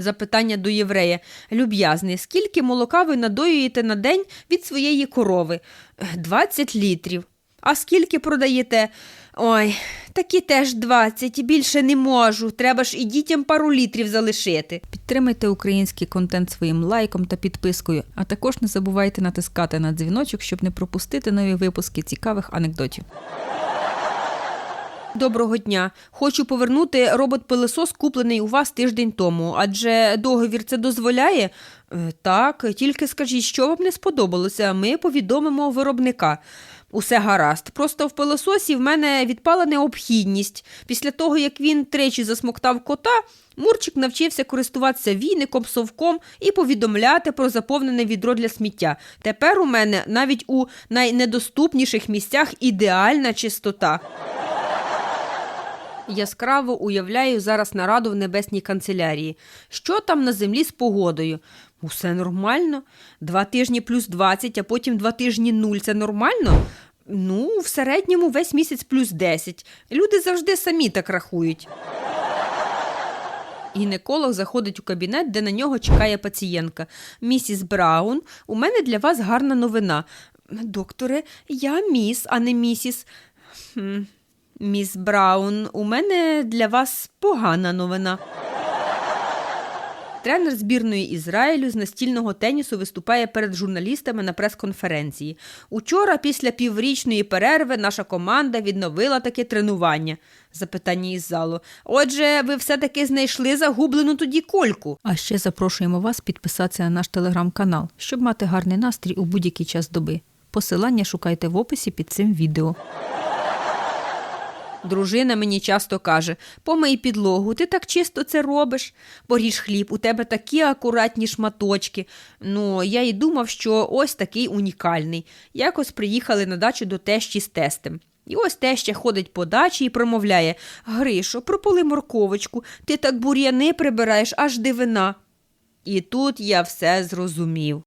Запитання до єврея. Люб'язний, скільки молока ви надоюєте на день від своєї корови? «Е, 20 літрів. А скільки продаєте? Ой, такі теж 20, більше не можу. Треба ж і дітям пару літрів залишити. Підтримайте український контент своїм лайком та підпискою, а також не забувайте натискати на дзвіночок, щоб не пропустити нові випуски цікавих анекдотів. Доброго дня. Хочу повернути робот-пилесос, куплений у вас тиждень тому. Адже договір це дозволяє? Е, Так, тільки скажіть, що вам не сподобалося. Ми повідомимо виробника. Усе гаразд. Просто в пилососі в мене відпала необхідність. Після того, як він тричі засмоктав кота, Мурчик навчився користуватися війником, совком і повідомляти про заповнене відро для сміття. Тепер у мене навіть у найнедоступніших місцях ідеальна чистота. Яскраво уявляю зараз нараду в небесній канцелярії. Що там на землі з погодою? Усе нормально. Два тижні плюс 20, а потім два тижні нуль. Це нормально? Ну, в середньому весь місяць плюс 10. Люди завжди самі так рахують. Гінеколог заходить у кабінет, де на нього чекає пацієнтка. Місіс Браун, у мене для вас гарна новина. Докторе, я міс, а не місіс. Хм. Міс Браун, у мене для вас погана новина. Тренер збірної Ізраїлю з настільного тенісу виступає перед журналістами на прес-конференції. Учора, після піврічної перерви, наша команда відновила таке тренування. Запитання із залу. Отже, ви все-таки знайшли загублену тоді кольку. А ще запрошуємо вас підписатися на наш телеграм-канал, щоб мати гарний настрій у будь-який час доби. Посилання шукайте в описі під цим відео. Дружина мені часто каже: помий підлогу, ти так чисто це робиш. Поріж хліб, у тебе такі акуратні шматочки. Ну, я й думав, що ось такий унікальний. Якось приїхали на дачу до тещі з тестем. І ось теща ходить по дачі і промовляє Гришо, прополи морковочку, ти так бур'яни прибираєш, аж дивина. І тут я все зрозумів.